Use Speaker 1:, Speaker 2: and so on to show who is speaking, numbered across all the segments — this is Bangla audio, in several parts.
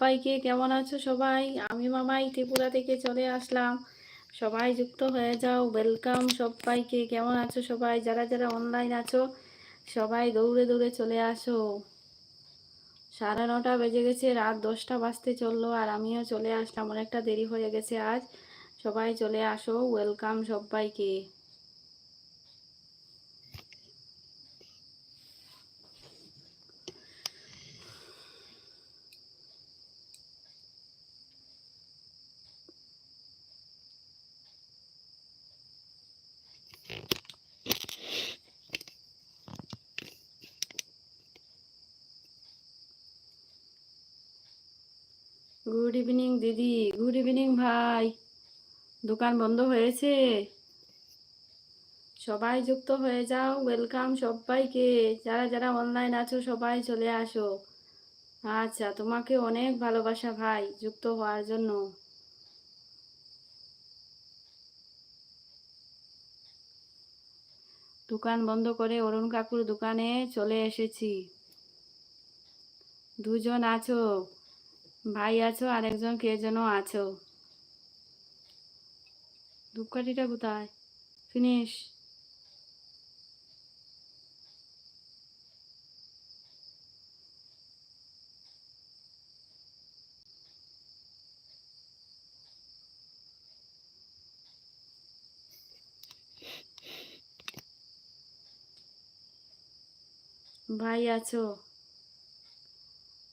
Speaker 1: সবাইকে কেমন আছো সবাই? আমি মামাই ত্রিপুরা থেকে চলে আসলাম। সবাই যুক্ত হয়ে যাও ওয়েলকাম সবাইকে। কেমন আছো সবাই? যারা যারা অনলাইন আছো, সবাই দৌড়ে দৌড়ে চলে আসো। সাড়ে নটা বেজে গেছে, রাত দশটা বাজতে চলল আর আমিও চলে আসলাম। অনেকটা দেরি হয়ে গেছে আজ। সবাই চলে আসো ওয়েলকাম সবাইকে গুড ইভিনিং দিদি। গুড ইভিনিং ভাই। দোকান বন্ধ হয়েছে। সবাই যুক্ত হয়ে যাও। ওয়েলকাম সবাইকে। যারা যারা অনলাইন আছো, সবাই চলে আসো। আচ্ছা তোমাকে অনেক ভালোবাসা ভাই, যুক্ত হওয়ার জন্য। দোকান বন্ধ করে অরুণ কাকুর দোকানে চলে এসেছি। দুজন আছো। ভাই আছো আর একজন কে যেন আছো? ধূপকাঠিটা কোথায়? ফিনিশ। ভাই আছো?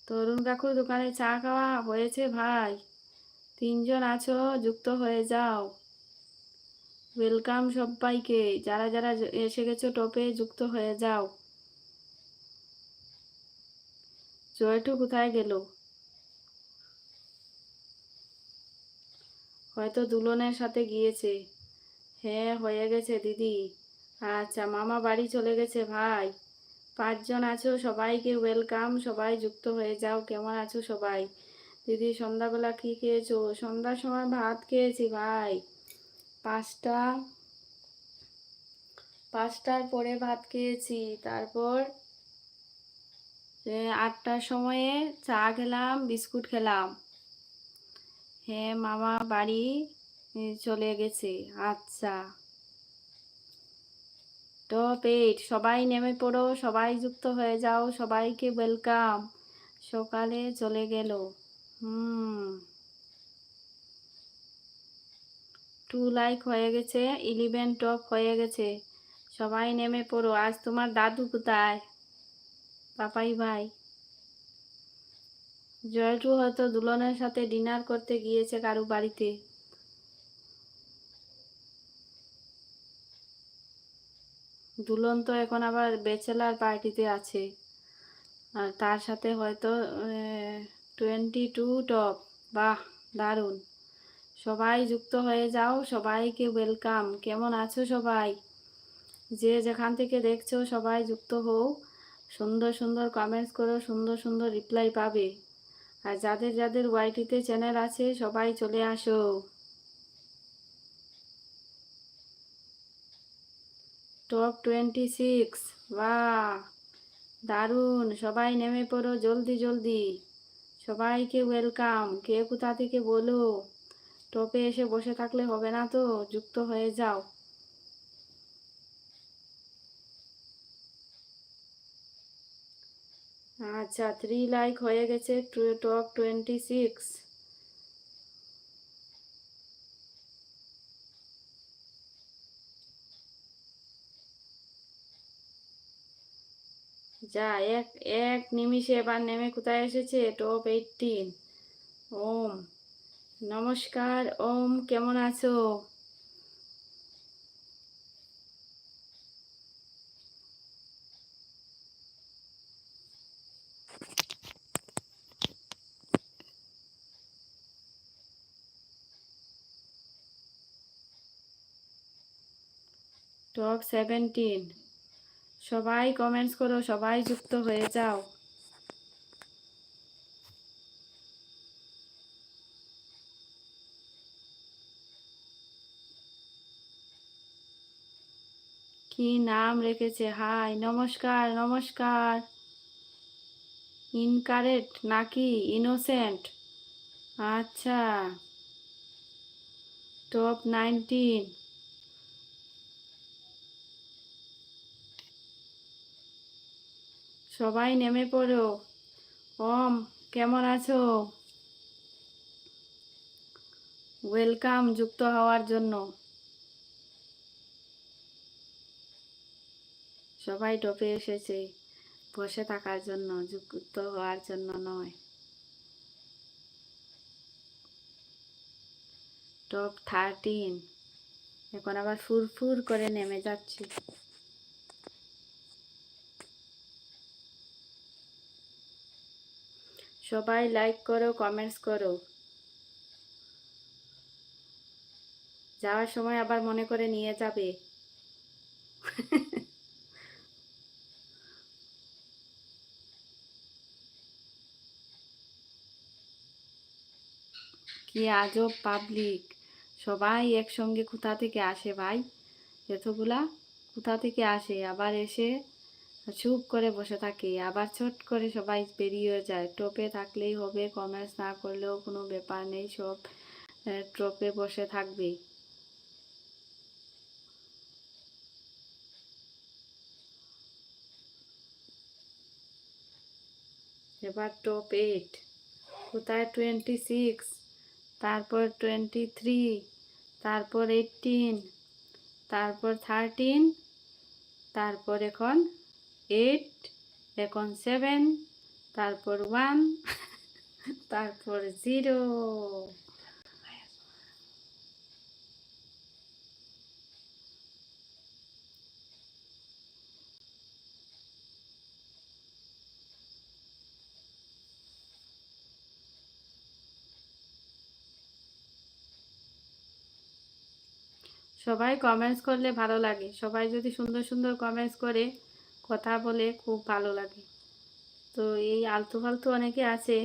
Speaker 1: তরুণ কাকুর দোকানে চা খাওয়া হয়েছে ভাই। তিনজন আছো, যুক্ত হয়ে যাও। ওয়েলকাম সবাইকে যারা যারা এসে গেছো টপে যুক্ত হয়ে যাও। জয়টু কোথায় গেল? হয়তো দুলনের সাথে গিয়েছে। হ্যাঁ হয়ে গেছে দিদি। আচ্ছা মামা বাড়ি চলে গেছে ভাই। পাঁচজন আছো, সবাইকে ওয়েলকাম সবাই যুক্ত হয়ে যাও, কেমন আছো সবাই? দিদি, সন্ধ্যাবেলা কি খেয়েছো? সন্ধ্যার সময় ভাত খেয়েছি, ভাই। পাঁচটা, পাঁচটার পরে ভাত খেয়েছি। তারপর আটটার সময়ে চা খেলাম, বিস্কুট খেলাম। হ্যাঁ মামা বাড়ি চলে গেছে। আচ্ছা। টপ এইট সবাই নেমে পড়ো, সবাই যুক্ত হয়ে যাও, সবাইকে ওয়েলকাম সকালে চলে গেল। হুম। টু লাইক হয়ে গেছে ইলেভেন টপ হয়ে গেছে। সবাই নেমে পড়ো, আজ তোমার দাদু কোথায়? পাপাই ভাই। জয়টু হয়তো দুলনের সাথে ডিনার করতে গিয়েছে কারু বাড়িতে। দুলন তো এখন আবার ব্যাচেলার পার্টিতে আছে। আর তার সাথে হয়তো টোয়েন্টি টু টপ। বাহ, দারুণ। সবাই যুক্ত হয়ে যাও, সবাইকে ওয়েলকাম। কেমন আছো সবাই? যে যেখান থেকে দেখছ সবাই যুক্ত হও। সুন্দর সুন্দর কমেন্টস করো, সুন্দর সুন্দর রিপ্লাই পাবে। আর যাদের যাদের ওয়াইটিতে চ্যানেল আছে, সবাই চলে আসো। টপ টোয়েন্টি সিক্স বা দারুণ। সবাই নেমে পড়ো জলদি জলদি। সবাইকে ওয়েলকাম কে কোথা থেকে বলো? টপে এসে বসে থাকলে হবে না তো? যুক্ত হয়ে যাও। আচ্ছা থ্রি লাইক হয়ে গেছে টপ টোয়েন্টি সিক্স যা, এক এক নিমিষে এবার নেমে কোথায় এসেছে? Top eighteen Om. নমস্কার, ওম, কেমন আছো? Top seventeen. সবাই কমেন্টস করো, সবাই যুক্ত হয়ে যাও। কি নাম রেখেছে? হাই, নমস্কার নমস্কার। ইনকারেক্ট নাকি ইনোসেন্ট আচ্ছা। টপ নাইনটিন সবাই নেমে পড়ো। ওম, কেমন আছো? ওয়েলকাম যুক্ত হওয়ার জন্য। সবাই টপে এসেছে, বসে থাকার জন্য, যুক্ত হওয়ার জন্য নয়। টপ থার্টিন এখন আবার ফুরফুর করে নেমে যাচ্ছে। সবাই লাইক করো কমেন্টস করো। যাওয়ার সময় আবার মনে করে নিয়ে যাবে। কি আজব পাবলিক সবাই একসঙ্গে কোথা থেকে আসে ভাই? এতগুলা কোথা থেকে আসে? আবার এসে চুপ করে বসে থাকে। আবার চট করে সবাই বেরিয়ে যায়। টপে থাকলেই হবে কমার্স না করলেও কোনো ব্যাপার নেই, সব টপে বসে থাকবে। এবার টপ এইট। কোথায় টোয়েন্টি সিক্স? তারপর টোয়েন্টি থ্রি? তারপর এইটিন তারপর থার্টিন? তারপর এখন এইট এখন সেভেন তারপর ওয়ান তারপর জিরো সবাই কমেন্টস করলে ভালো লাগে। সবাই যদি সুন্দর সুন্দর কমেন্টস করে কথা বলে খুব ভালো লাগে। তো এই আলতু ফালতু অনেকে আছে,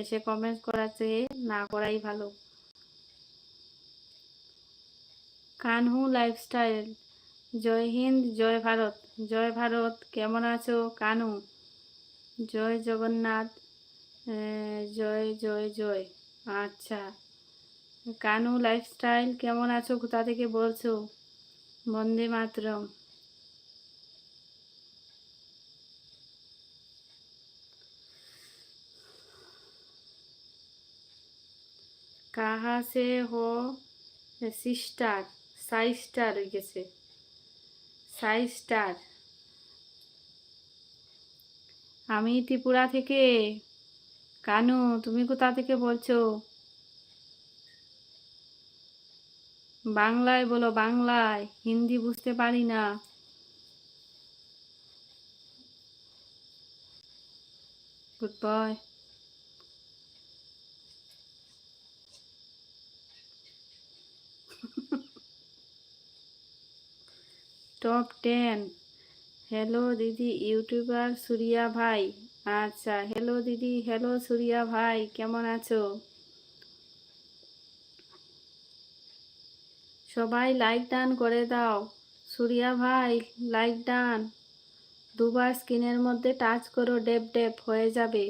Speaker 1: এসে কমেন্ট চেয়ে না করাই ভালো। কানহু লাইফস্টাইল জয় হিন্দ, জয় ভারত জয় ভারত, কেমন আছো কানু? জয় জগন্নাথ জয় জয় জয়। আচ্ছা কানু লাইফস্টাইল কেমন আছো? কোথা থেকে বলছো? বন্দে মাতরম। কাহা সে হো সিস্টার, সাই স্টার হয়ে গেছে। সাই স্টার। আমি ত্রিপুরা থেকে। কানু, তুমি কোথা থেকে বলছো? বাংলায় বলো, বাংলায়। হিন্দি বুঝতে পারি না। Good boy top ten hello দিদি, ইউটিউবার সুরিয়া ভাই। আচ্ছা হ্যালো দিদি, হ্যালো সুরিয়া ভাই, কেমন আছো? সবাই লাইক ডান করে দাও। সুরিয়া ভাই, লাইক ডান দুবার স্ক্রিনের মধ্যে টাচ করো, ডেপ ডেপ, হয়ে যাবে।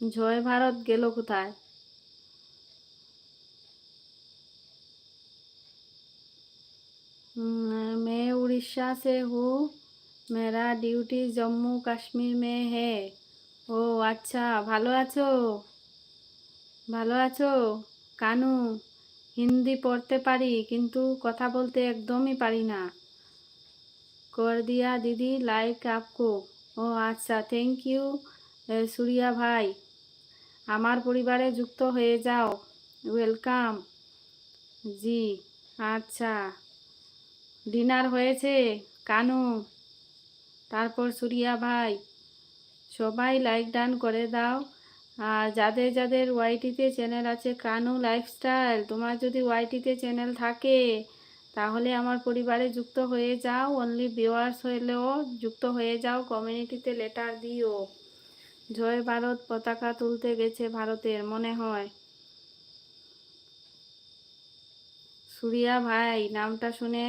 Speaker 1: জয় ভারত গেল কোথায়? मैं उड़ीसा से हूँ मेरा ड्यूटी जम्मू कश्मीर में है ও আচ্ছা ভালো আছো ভালো আছো কানু হিন্দি পড়তে পারি কিন্তু কথা বলতে একদমই পারি না কর দিয়া দিদি লাইক আপকো ও আচ্ছা থ্যাংক ইউ সুরিয়া ভাই আমার পরিবারে যুক্ত হয়ে যাও ওয়েলকাম জি আচ্ছা ডিনার হয়েছে, কানু। তারপর সুরিয়া ভাই, সবাই লাইক ডান করে দাও। আর যাদের যাদের ওয়াইটিতে চ্যানেল আছে, কানু লাইফস্টাইল, তোমার যদি ওয়াইটিতে চ্যানেল থাকে, তাহলে আমার পরিবারে যুক্ত হয়ে যাও। অনলি ভিউয়ার্স হলেও যুক্ত হয়ে যাও। কমিউনিটিতে লেটার দিও। জয় ভারত, পতাকা তুলতে গেছে ভারতের, মনে হয়। সুরিয়া ভাই, নামটা শুনে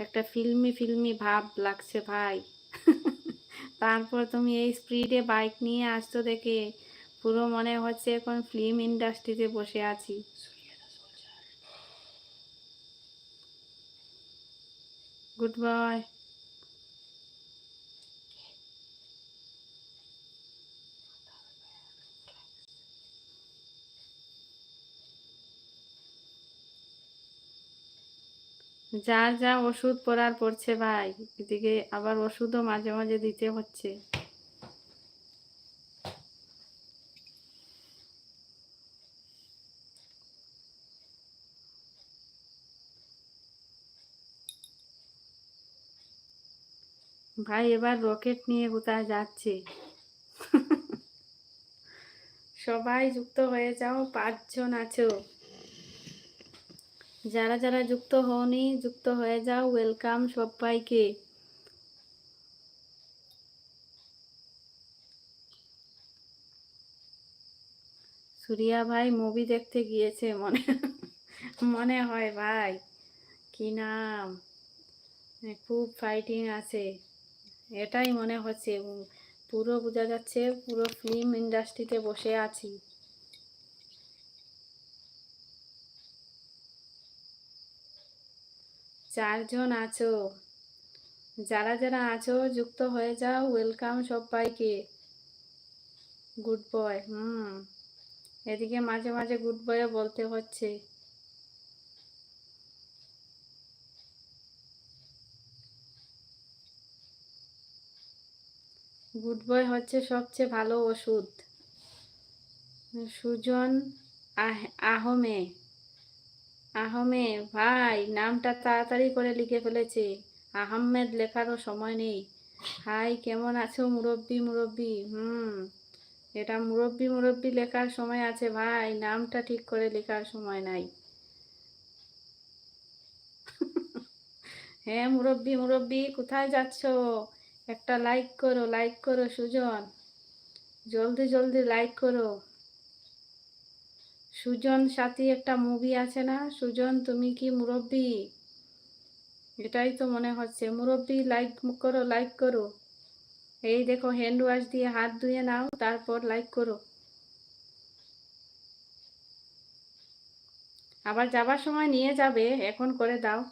Speaker 1: একটা ফিল্মি ফিল্মি ভাব লাগছে ভাই। তারপর তুমি এই স্পিডে বাইক নিয়ে আসছো দেখে পুরো মনে হচ্ছে এখন ফিল্ম ইন্ডাস্ট্রিতে বসে আছি। গুড বাই যার যা ওষুধ পড়ার পড়ছে ভাই, এদিকে আবার ওষুধও মাঝে মাঝে দিতে হচ্ছে। ভাই, এবার রকেট নিয়ে কোথায় যাচ্ছে? সবাই যুক্ত হয়ে যাও, পাঁচজন আছো। যারা যারা যুক্ত হওনি, যুক্ত হয়ে যাও। ওয়েলকাম সবাইকে। সুরিয়া ভাই মুভি দেখতে গিয়েছে, মনে মনে হয় ভাই। কি নাম? খুব ফাইটিং আছে। এটাই মনে হচ্ছে। পুরো বোঝা যাচ্ছে, পুরো ফিল্ম ইন্ডাস্ট্রিতে বসে আছি। চারজন আছো। যারা যারা আছো, যুক্ত হয়ে যাও। ওয়েলকাম সবাইকে। গুড বয়, হুম। এদিকে মাঝে মাঝে গুড বয়ও বলতে হচ্ছে। গুড বয় হচ্ছে সবচেয়ে ভালো ওষুধ। সুজন আহ- আহমে। আহমে ভাই, নামটা তাড়াতাড়ি করে লিখে ফেলেছে। আহমেদ লেখারও সময় নেই। হাই, কেমন আছো মুরব্বি মুরব্বি? হুম, এটা মুরব্বি মুরব্বি লেখার সময় আছে, ভাই। নামটা ঠিক করে লেখার সময় নাই। হ্যাঁ মুরব্বি মুরব্বি, কোথায় যাচ্ছ? একটা লাইক করো লাইক করো, সুজন। জলদি জলদি লাইক করো। সুজন সাথী একটা মুভি আছে না? সুজন, তুমি কি মুরব্বি? এটাই তো মনে হচ্ছে। মুরব্বি লাইক করো লাইক করো। এই দেখো হ্যান্ড ওয়াশ দিয়ে হাত ধুয়ে নাও, তারপর লাইক করো। আবার যাবার সময় নিয়ে যাবে, এখন করে দাও।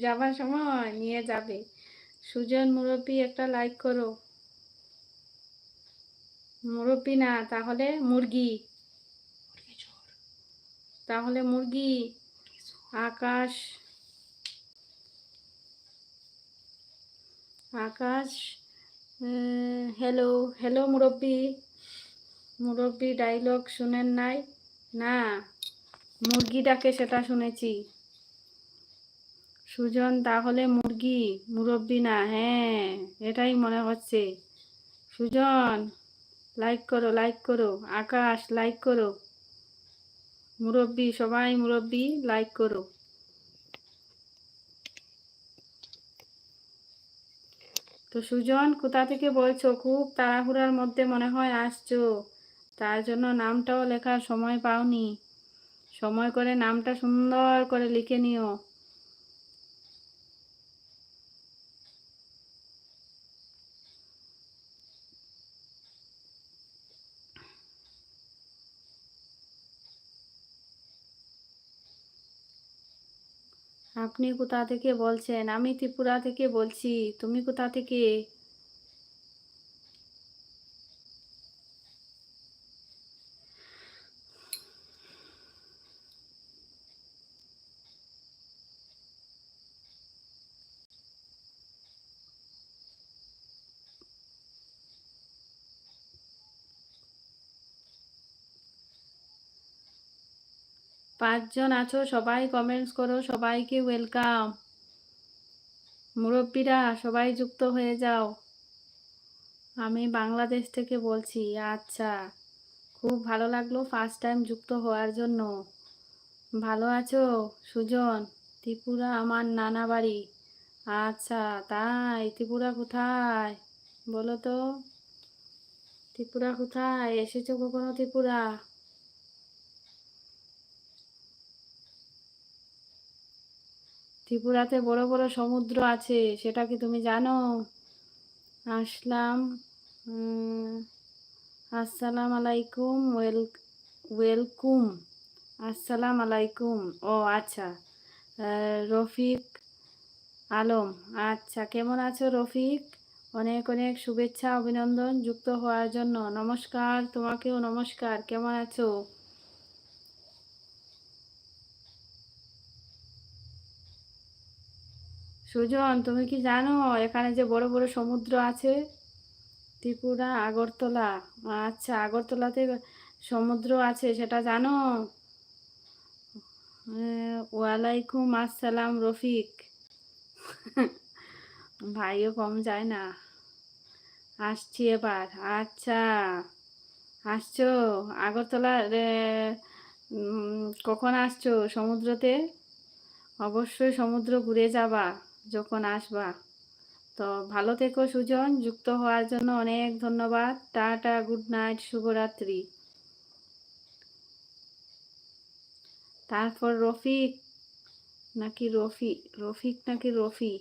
Speaker 1: যাবার সময় নিয়ে যাবে। সুজন, মুরব্বি, একটা লাইক করো। মুরব্বি না, তাহলে মুরগি। তাহলে মুরগি। আকাশ। আকাশ হ্যালো হ্যালো মুরব্বি। মুরব্বি ডাইলগ শুনেন নাই? না মুরগি ডাকে সেটা শুনেছি। সুজন, তাহলে মুরগি, মুরব্বি না হ্যাঁ এটাই মনে হচ্ছে। সুজন। লাইক করো লাইক করো। আকাশ লাইক করো। মুরব্বী, সবাই মুরব্বী লাইক করো। তো সুজন, কোথা থেকে বলছো? খুব তাড়াহুড়ার মধ্যে মনে হয় আসছো। তার জন্য নামটাও লেখার সময় পাওনি। সময় করে নামটা সুন্দর করে লিখে নিও। আপনি কোথা থেকে বলছেন? আমি ত্রিপুরা থেকে বলছি। তুমি কোথা থেকে? পাঁচজন আছো? সবাই কমেন্টস করো, সবাইকে ওয়েলকাম মুরব্বীরা, সবাই যুক্ত হয়ে যাও। আমি বাংলাদেশ থেকে বলছি আচ্ছা। খুব ভালো লাগল ফার্স্ট টাইম যুক্ত হওয়ার জন্য। ভালো আছো? সুজন, ত্রিপুরা আমার নানা বাড়ি। আচ্ছা তাই, ত্রিপুরা কোথায়? বলো তো। ত্রিপুরা কোথায়? এসেছ কখনো ত্রিপুরা? ত্রিপুরাতে বড় বড় সমুদ্র আছে, সেটা কি তুমি জানো? আসলাম আসসালাম আলাইকুম, ওয়েল, ওয়েলকুম, আসসালাম আলাইকুম, ও আচ্ছা রফিক আলম আচ্ছা কেমন আছো রফিক? অনেক অনেক শুভেচ্ছা, অভিনন্দন যুক্ত হওয়ার জন্য। নমস্কার, তোমাকেও নমস্কার, কেমন আছো? সুজন, তুমি কি জানো, এখানে যে বড় বড় সমুদ্র আছে? ত্রিপুরা, আগরতলা। আচ্ছা আগরতলাতে সমুদ্র আছে, সেটা জানো? ওয়ালাইকুম আসসালাম, রফিক। ভাইও কম যায় না। আসছি এবার। আচ্ছা আসছো? আগরতলা কখন আসছো সমুদ্রতে? অবশ্যই সমুদ্র ঘুরে যাবা। যখন আসবা। তো ভালো থেকো সুজন, যুক্ত হওয়ার জন্য অনেক ধন্যবাদ। টাটা, গুড নাইট, শুভরাত্রি। তারপর রফিক নাকি রফি, রফিক নাকি রফি?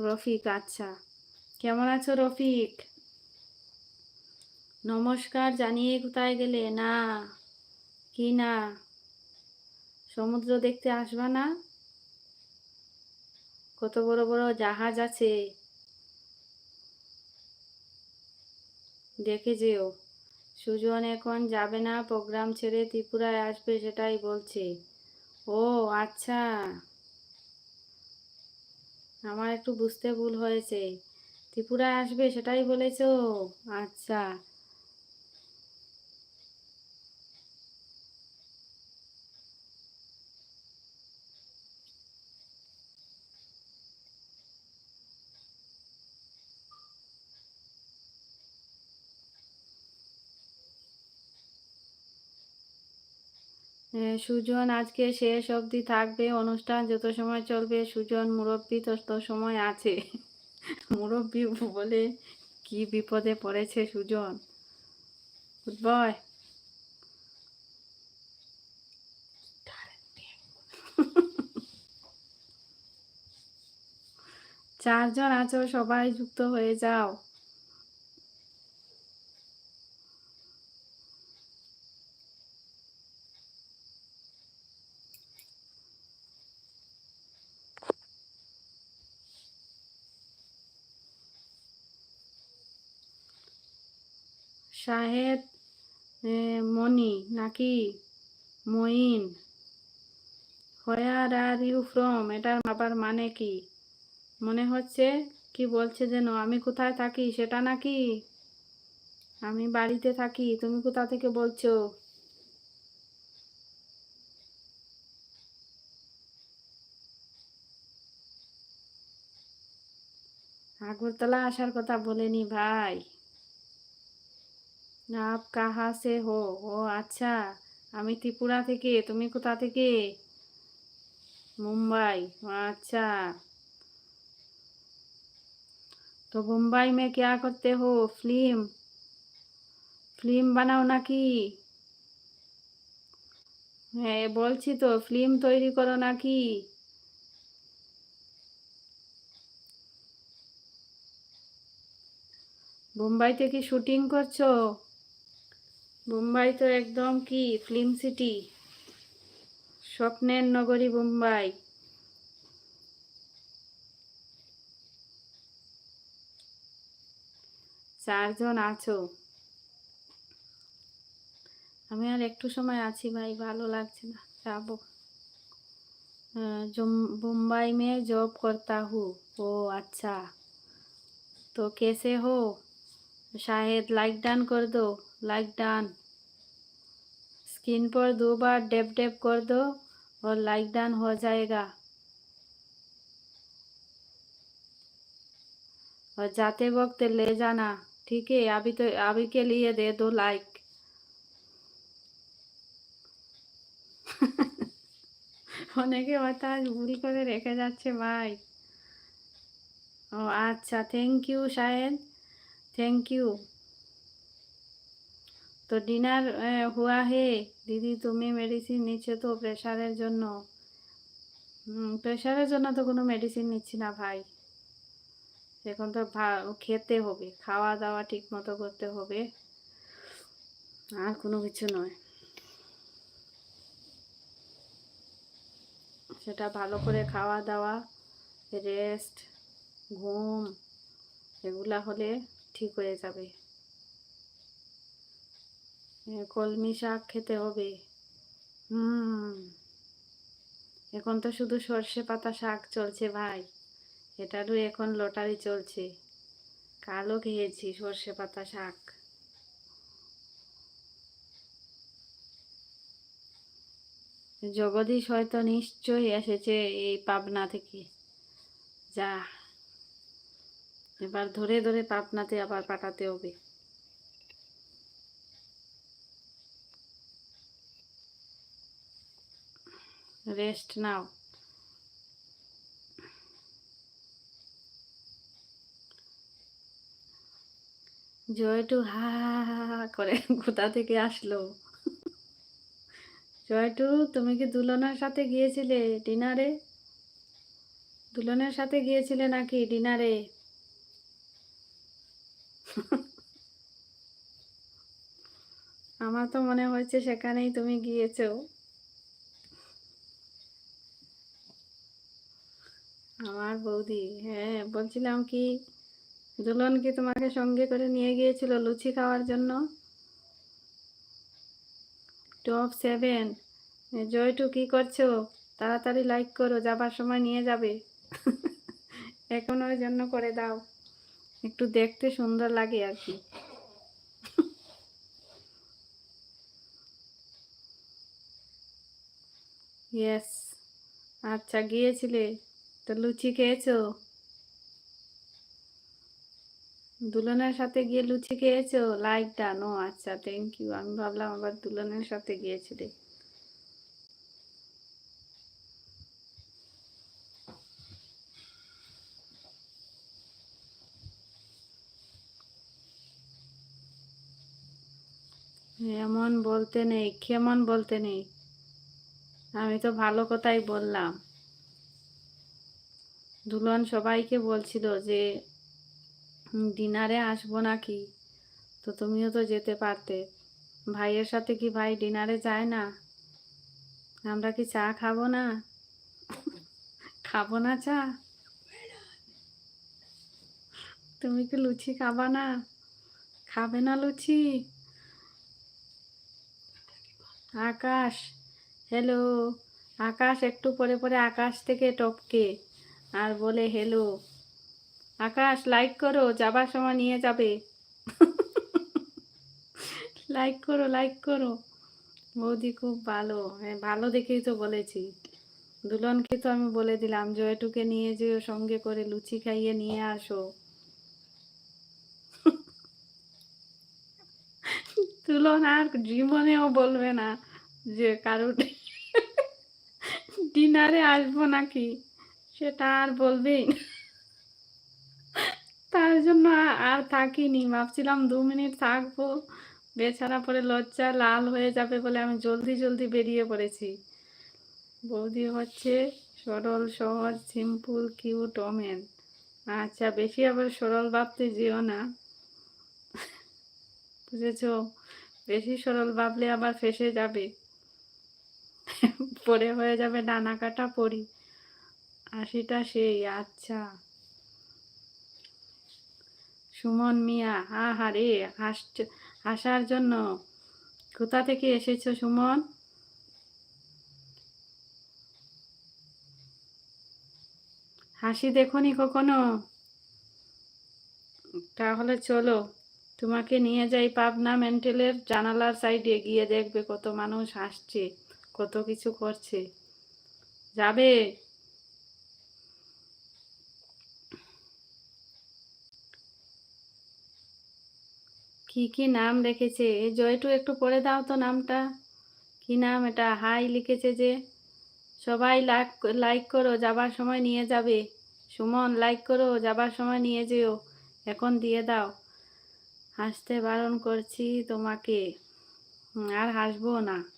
Speaker 1: রফিক আচ্ছা। কেমন আছো রফিক? নমস্কার, জানিয়ে কোথায় গেলে? না, কি না? সমুদ্র দেখতে আসবা না? কত বড় বড় জাহাজ আছে। দেখে যেও, সুজন এখন যাবে না, প্রোগ্রাম ছেড়ে ত্রিপুরায় আসবে সেটাই বলছে। ও আচ্ছা। আমার একটু বুঝতে ভুল হয়েছে। ত্রিপুরায় আসবে সেটাই বলেছ? আচ্ছা। সুজন আজকে শেষ অবধি থাকবে, অনুষ্ঠান যত সময় চলবে, সুজন মুরব্বী তত সময় আছে। মুরব্বী বলে কি বিপদে পড়েছে সুজন? গুড বয় চারজন আছো, সবাই যুক্ত হয়ে যাও। শাহেদ মনি নাকি Moin? Where are you from এটার আবার মানে কি? মনে হচ্ছে কি বলছে যেন, আমি কোথায় থাকি, সেটা নাকি? আমি বাড়িতে থাকি, তুমি কোথা থেকে বলছো? আগরতলা আসার কথা বলেনি ভাই। আপ কাহা সে হো ও আচ্ছা আমি ত্রিপুরা থেকে তুমি কোথা থেকে मुंबई अच्छा তো মুম্বাই মে क्या করতে হো ফিল্ম ফিল্ম বানাও নাকি হ্যাঁ বলছি তো ফিল্ম তৈরি করো নাকি মুম্বাইতে কি শুটিং করছো মুম্বাই তো একদম কি ফিল্ম সিটি স্বপ্নের নগরী মুম্বাই চারজন আছো আমি আর একটু সময় আছি ভাই ভালো লাগছে না যাবো আহ, जुम- मुंबई में जॉब करता हूँ ओ अच्छा तो कैसे हो शायद लाइक डन कर दो लाइक डन स्क्रीन पर दो बार डेप डेप कर दो और लाइक डन हो जाएगा और जाते वक्त ले जाना ठीक है अभी तो अभी के लिए दे दो लाइक অনেকে হয়তো আজ ভুল করে রেখে যাচ্ছে ভাই ও আচ্ছা thank you Shahed thank you তো ডিনার হুয়া হে, দিদি তুমি মেডিসিন নিচ্ছ তো প্রেশারের জন্য? প্রেশারের জন্য তো কোনো মেডিসিন নিচ্ছি না ভাই। এখন তো খেতে হবে খাওয়া দাওয়া ঠিক মতো করতে হবে। আর কোনো কিছু নয়। সেটা ভালো করে খাওয়া দাওয়া রেস্ট ঘুম, এগুলা হলে ঠিক হয়ে যাবে। কলমি শাক খেতে হবে। হুম। এখন তো শুধু সর্ষে পাতা শাক চলছে ভাই। এটারও এখন লটারি চলছে। কালো খেয়েছি সর্ষে পাতা শাক। জগদীশ হয়তো নিশ্চয়ই এসেছে এই পাবনা থেকে। যা, এবার ধরে ধরে পাবনাতে আবার পাঠাতে হবে। রেস্ট নাও। জয়টু হা হা করে কোথা থেকে আসলো? জয়টু তুমি কি দুলনার সাথে গিয়েছিলে ডিনারে? দুলনের সাথে গিয়েছিলে নাকি ডিনারে? আমার তো মনে হয়েছে সেখানেই তুমি গিয়েছো। আমার বৌদি হ্যাঁ বলছিলাম কি, দুলন কি তোমাকে সঙ্গে করে নিয়ে গিয়েছিল লুচি খাওয়ার জন্য? Top seven. জয়টু কি করছ? তাড়াতাড়ি লাইক করো, যাবার সময় নিয়ে যাবে। এখন ওই জন্য করে দাও। একটু দেখতে সুন্দর লাগে আর কি। ইয়েস আচ্ছা গিয়েছিলে? তো লুচি খেয়েছো? দুলনের সাথে গিয়ে লুচি খেয়েছো? লাইক ডান ও আচ্ছা থ্যাংক ইউ আমি ভাবলাম আবার দুলনের সাথে গিয়েছিলে এমন বলতে নেই, কেমন বলতে নেই? আমি তো ভালো কথাই বললাম। দুলন সবাইকে বলছিল যে ডিনারে আসব নাকি? তো তুমিও তো যেতে পারতে। ভাইয়ের সাথে কি ভাই ডিনারে যায় না? আমরা কি চা খাব না? খাব না চা? তুমি কি লুচি খাবা না? খাবে না লুচি? আকাশ, হ্যালো, আকাশ, একটু পরে পরে আকাশ থেকে টপকে। আর বলে হ্যালো আকাশ লাইক করো, যাবার সময় নিয়ে যাবে। লাইক করো লাইক করো। বৌদি খুব ভালো হ্যাঁ ভালো দেখেই তো বলেছি। দুলনকে তো আমি বলে দিলাম, জয়টুকে নিয়ে যেও, সঙ্গে করে লুচি খাইয়ে নিয়ে আসো। তুলন আর জীবনেও বলবে না যে কারোর ডিনারে আসব নাকি। সেটা আর বলবেই না। তার জন্য আর থাকিনি। ভাবছিলাম দু মিনিট থাকব। বেচারা পরে লজ্জা লাল হয়ে যাবে বলে আমি জলদি জলদি বেরিয়ে পড়েছি। বৌদি হচ্ছে সরল, সহজ সিম্পল কিউট ওমেন আচ্ছা বেশি আবার সরল ভাবতে যেও না। বুঝেছ? বেশি সরল ভাবলে আবার ফেসে যাবে। পরে হয়ে যাবে ডানা কাটা পড়ি হাসিটা সেই আচ্ছা। সুমন মিয়া হা হা রে হাস হাসার জন্য। কোথা থেকে এসেছ সুমন? হাসি দেখনি কখনো? তাহলে চলো, তোমাকে নিয়ে যাই পাবনা মেন্টেলের জানালার সাইডে, গিয়ে দেখবে কত মানুষ হাসছে, কত কিছু করছে। যাবে? কি কি নাম রেখেছে? এই জয়টু, একটু পড়ে দাও তো নামটা। কি নাম এটা? হাই লিখেছে যে, সবাই লাইক লাইক করো, যাবার সময় নিয়ে যাবে। সুমন, লাইক করো, যাবার সময় নিয়ে যেও। এখন দিয়ে দাও। হাসতে বারণ করছি তোমাকে। আর হাসবো না।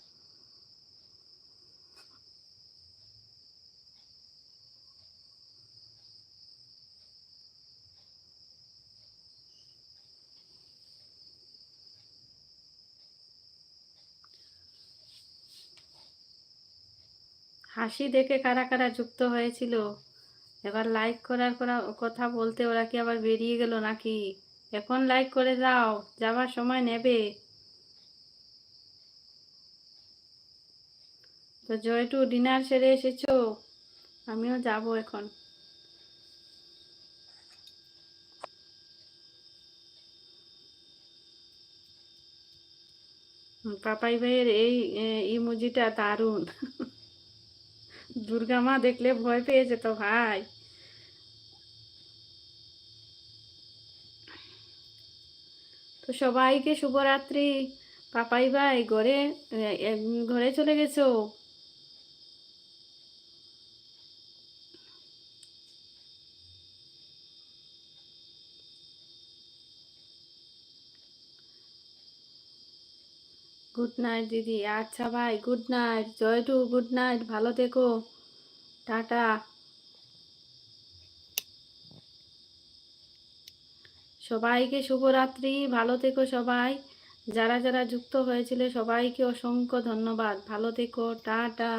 Speaker 1: হাসি দেখে কারা কারা যুক্ত হয়েছিল? এবার লাইক করার করা কথা বলতে ওরা কি আবার বেরিয়ে গেল নাকি? এখন লাইক করে দাও যাওয়ার সময় নেবে। তো জয়টু, ডিনার সেরে এসেছ? আমিও যাব এখন। পাপাই ভাইয়ের এই ইমোজিটা দারুণ। দুর্গা মা দেখলে ভয় পেয়ে যেত ভাই। তো সবাইকে শুভরাত্রি। পাপাই ভাই, ঘরে ঘরে চলে গেছো গুড নাইট দিদি আচ্ছা ভাই good night Joytu good night ভালো থেকো। টাটা। সবাইকে শুভরাত্রি। ভালো থেকো সবাই। যারা যারা যুক্ত হয়েছিল, সবাইকে অসংখ্য ধন্যবাদ। ভালো থেকো। টাটা।